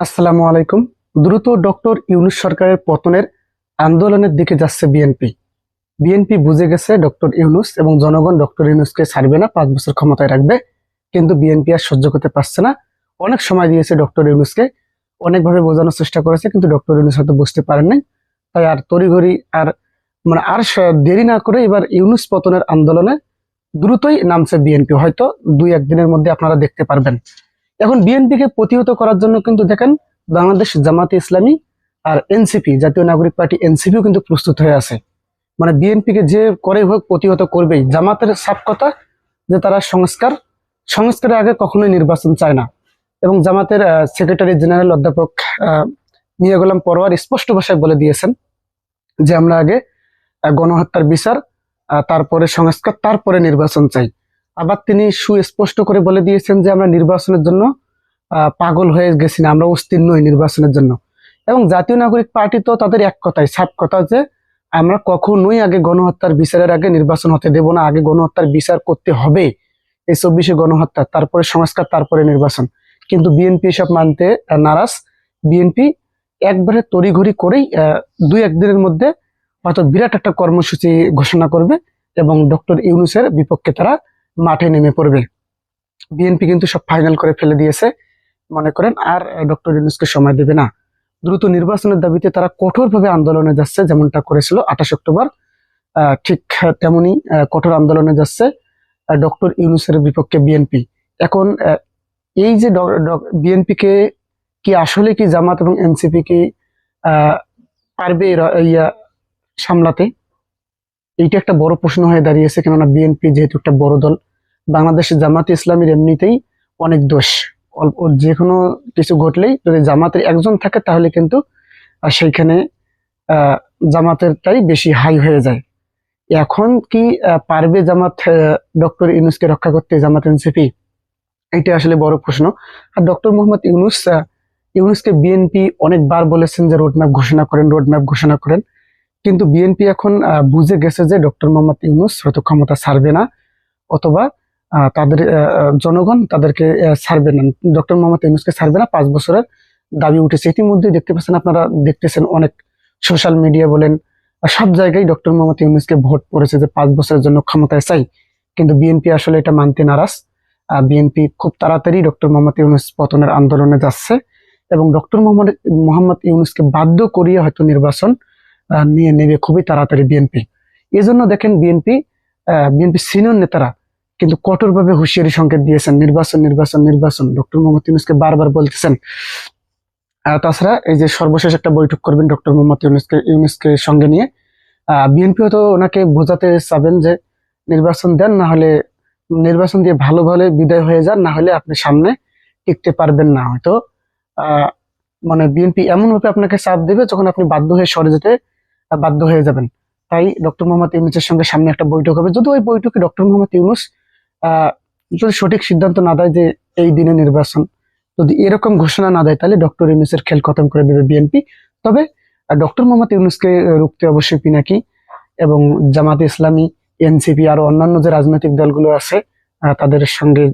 আসসালামু আলাইকুম। দ্রুত ডক্টর ইউনুস সরকারের পতনের আন্দোলনের দিকে যাচ্ছে বিএনপি বিএনপি বুঝে গেছে ডক্টর ইউনুস এবং জনগণ ডক্টর ইউনুসকে ছাড়বে না, পাঁচ বছর ক্ষমতায় রাখবে, কিন্তু বিএনপি আর সহ্য করতে পারছে না। অনেক সময় দিয়েছে ডক্টর ইউনুসকে, অনেকভাবে বোঝানোর চেষ্টা করেছে, কিন্তু ডক্টর ইউনুস হয়তো বুঝতে পারেন নাই। তাই আর তড়িঘড়ি আর মানে আর দেরি না করে এবার ইউনুস পতনের আন্দোলনে দ্রুতই নামছে বিএনপি হয়তো দুই একদিনের মধ্যে আপনারা দেখতে পারবেন। এখন বিএনপিকে প্রতিহত করার জন্য কিন্তু দেখেন বাংলাদেশ জামাতে ইসলামী আর এনসিপি জাতীয় নাগরিক পার্টি এনসিপিও কিন্তু প্রস্তুত হয়ে আছে। মানে বিএনপিকে যে করে হোক প্রতিহত করবেই। জামাতের সাপ কথা যে তারা সংস্কার, সংস্কারের আগে কখনোই নির্বাচন চায় না। এবং জামাতের সেক্রেটারি জেনারেল অধ্যাপক মিয়া গোলাম পরোয়ার স্পষ্ট ভাষায় বলে দিয়েছেন যে আমরা আগে গণহত্যার বিচার তারপরে সংস্কার, তারপরে নির্বাচন চাই। আবার তিনি সুস্পষ্ট করে বলে দিয়েছেন যে আমরা নির্বাচনের জন্য পাগল হয়ে গেছি না, আমরা অস্থির নই নির্বাচনের জন্য। এবং জাতীয় নাগরিক পার্টি তো তাদের এক কথাই সাপ কথা যে আমরা কখনোই আগে গণহত্যার বিচারের আগে নির্বাচন হতে দেব না, আগে গণহত্যার বিচার করতে হবে। এই চব্বিশে গণহত্যা, তারপরে সংস্কার, তারপরে নির্বাচন। কিন্তু বিএনপি এসব মানতে নারাজ। বিএনপি একবারে তড়িঘড়ি করেই দুই একদিনের মধ্যে হয়তো বিরাট একটা কর্মসূচি ঘোষণা করবে এবং ডক্টর ইউনুসের বিপক্ষে তারা মাঠে নেমে পড়বে। বিএনপি কিন্তু সব ফাইনাল করে ফেলে দিয়েছে, মনে করেন, আর ডক্টর ইউনুসকে সময় দেবে না। দ্রুত নির্বাচনের দাবিতে তারা কঠোরভাবে আন্দোলনে যাচ্ছে, যেমনটা করেছিল আঠাশ অক্টোবর। ঠিক তেমনি কঠোর আন্দোলনে যাচ্ছে ডক্টর ইউনুসের বিপক্ষে বিএনপি এখন এই যে বিএনপি কে আসলে কি জামাত এবং এনসিপি কি পারবে ইয়া, সামলাতে? এইটা একটা বড় প্রশ্ন হয়ে দাঁড়িয়েছে, কেননা বিএনপি যেহেতু একটা বড় দল বাংলাদেশের জামাতে ইসলামের এমনিতেই অনেক দোষ। অল্প যে কোনো কিছু ঘটলেই যদি জামাতের একজন থাকে, তাহলে কিন্তু সেইখানে জামাতেরটাই বেশি হাই হয়ে যায়। এখন কি পারবে জামাত ডক্টর ইউনুসকে রক্ষা করতে, জামাত এনসিপি? এটা আসলে বড় প্রশ্ন। আর ডক্টর মোহাম্মদ ইউনুস ইউনুসকে বিএনপি অনেকবার বলেছেন যে রোডম্যাপ ঘোষণা করেন রোডম্যাপ ঘোষণা করেন। কিন্তু বিএনপি এখন বুঝে গেছে যে ডক্টর মোহাম্মদ ইউনুস হয়তো ক্ষমতা ছাড়বে না, অথবা তাদের জনগণ তাদেরকে ছাড়বে না। ডক্টর মোহাম্মদ ইউনুসকে ছাড়বে না, পাঁচ বছরের দাবি উঠেছে। ইতিমধ্যেই দেখতে পাচ্ছেন আপনারা, দেখতেছেন অনেক সোশ্যাল মিডিয়া বলেন সব জায়গায় ডক্টর মোহাম্মদ ইউনুসকে ভোট পড়েছে যে পাঁচ বছরের জন্য ক্ষমতায় চাই। কিন্তু বিএনপি আসলে এটা মানতে নারাজ। বিএনপি খুব তাড়াতাড়ি ডক্টর মোহাম্মদ ইউনুস পতনের আন্দোলনে যাচ্ছে এবং ডক্টর মোহাম্মদ মোহাম্মদ ইউনুসকে বাধ্য করিয়ে হয়তো নির্বাচন নিয়ে নেবে খুবই তাড়াতাড়ি বিএনপি এই জন্য দেখেন বিএনপি বিএনপি সিনিয়র নেতারা কিন্তু কঠোরভাবে হুঁশিয়ারি সংকেত দিয়েছেন। নির্বাচন নির্বাচন নির্বাচন। ডক্টর মোহাম্মদ ইউনুসকে বারবার বলতেছেন। তাছাড়া এই যে সর্বশেষ একটা বৈঠক করবেন ডক্টর মোহাম্মদ ইউনুসকে ইউনুসকে সঙ্গে নিয়ে। বিএনপি হয়তো ওনাকে বোঝাতে চাবেন যে নির্বাচন দেন, না হলে নির্বাচন দিয়ে ভালো ভালো বিদায় হয়ে যান, না হলে আপনি সামনে টিকতে পারবেন না। হয়তো মানে বিএনপি এমন ভাবে আপনাকে চাপ দেবে যখন আপনি বাধ্য হয়ে সরে যেতে বাধ্য হয়ে যাবেন। তাই ডক্টর মোহাম্মদ ইউনুসের সঙ্গে সামনে একটা বৈঠক হবে। যদি ওই বৈঠকে ডক্টর মোহাম্মদ ইউনুস যদি সঠিক সিদ্ধান্ত না দেয় যে এই দিনে নির্বাচন যদি এরকম ঘোষণা না দেয়, তাহলে ডক্টর ইউনুসের খেল খতম করে দেবে বিএনপি। তবে ডক্টর মোহাম্মদ ইউনুসকে রুখতে অবশ্যই পিনাকি এবং জামাত ইসলামী, এনসিপি আরও অন্যান্য যে রাজনৈতিক দলগুলো আছে তাদের সঙ্গে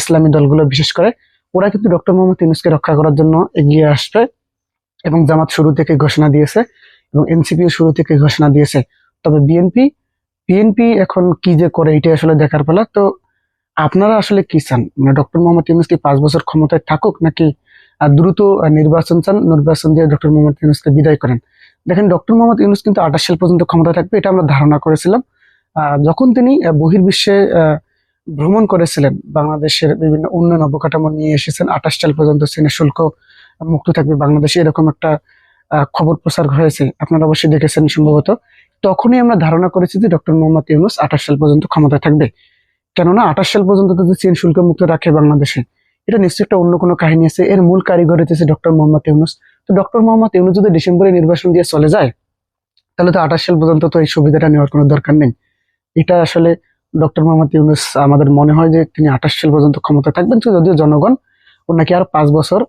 ইসলামী দলগুলো বিশেষ করে, ওরা কিন্তু ডক্টর মোহাম্মদ ইউনুসকে রক্ষা করার জন্য এগিয়ে আসবে এবং জামাত শুরু থেকে ঘোষণা দিয়েছে। এবং এনসিপিও শুরু থেকে ঘোষণা দিয়েছে। তবে বিএনপি বিএনপি এখন কি যে করে এটা আসলে দেখার পালা। তো আপনারা আসলে কি চান? মানে ডক্টর মোহাম্মদ ইউনুস কি পাঁচ বছর ক্ষমতায় থাকুক নাকি দ্রুত নির্বাচন চান? নির্বাচন দিয়ে ডক্টর মোহাম্মদ ইউনুসকে বিদায় করেন। দেখেন, ডক্টর মোহাম্মদ ইউনুস কিন্তু আঠাশ সাল পর্যন্ত ক্ষমতা থাকবে, এটা আমরা ধারণা করেছিলাম। যখন তিনি বহির্বিশ্বে ভ্রমণ করেছিলেন, বাংলাদেশের বিভিন্ন উন্নয়ন অবকাঠামো নিয়ে এসেছেন, আঠাশ সাল পর্যন্ত চীনের শুল্ক মুক্ত থাকবে বাংলাদেশে, এরকম একটা খবর প্রচার হয়েছে, আপনারা অবশ্যই দেখেছেন সম্ভবত। তখনই আমরা ধারণা করেছি যে ডক্টর মোহাম্মদ ইউনুস আঠাশ সাল পর্যন্ত ক্ষমতায় থাকবে। কেননা আঠাশ সাল পর্যন্ত যদি চীন শুল্ক মুক্ত রাখে বাংলাদেশে, এটা নিশ্চয়ই একটা অন্য কোনো কাহিনী আছে। এর মূল কারিগর হচ্ছে ডক্টর মোহাম্মদ ইউনুস। তো ডক্টর মোহাম্মদ ইউনুস যদি ডিসেম্বরে নির্বাচন দিয়ে চলে যায়, তাহলে তো আঠাশ সাল পর্যন্ত তো এই সুবিধাটা নেওয়ার কোনো দরকার নেই। এটা আসলে ডক্টর মোহাম্মদ ইউনুস, আমাদের মনে হয় যে তিনি আঠাশ সাল পর্যন্ত ক্ষমতা থাকবেন। যদিও জনগণ ওনাকে আর পাঁচ বছর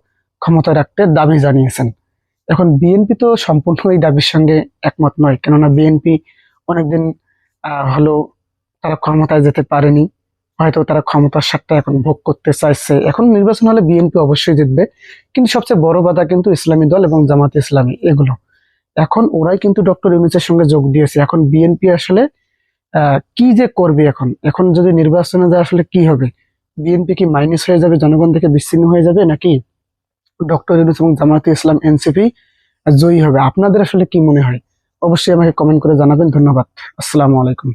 ক্ষমতায় রাখতে দাবি জানিয়েছেন। এখন বিএনপি তো সম্পূর্ণ এই দাবির সঙ্গে একমত নয়। কেননা বিএনপি অনেকদিন হলো তারা ক্ষমতায় যেতে পারেনি। হয়তো তারা ক্ষমতার স্বাদটা এখন ভোগ করতে চাইছে। এখন নির্বাচন হলে বিএনপি অবশ্যই জিতবে। কিন্তু সবচেয়ে বড় বাধা কিন্তু ইসলামী দল এবং জামাত ইসলামী, এগুলো। এখন ওরাই কিন্তু ডক্টর ইউনুসের সঙ্গে যোগ দিয়েছে। এখন বিএনপি আসলে কি যে করবে এখন? এখন যদি নির্বাচনে যায় আসলে কি হবে? বিএনপি কি মাইনাস হয়ে যাবে? জনগণ থেকে বিচ্ছিন্ন হয়ে যাবে নাকি? ডক্টর ইউনুস এবং জামাতে ইসলাম এনসিপি জয়ী হবে। আপনাদের আসলে কি মনে হয়? অবশ্যই আমাকে কমেন্ট করে জানাবেন। ধন্যবাদ। আসসালামু আলাইকুম।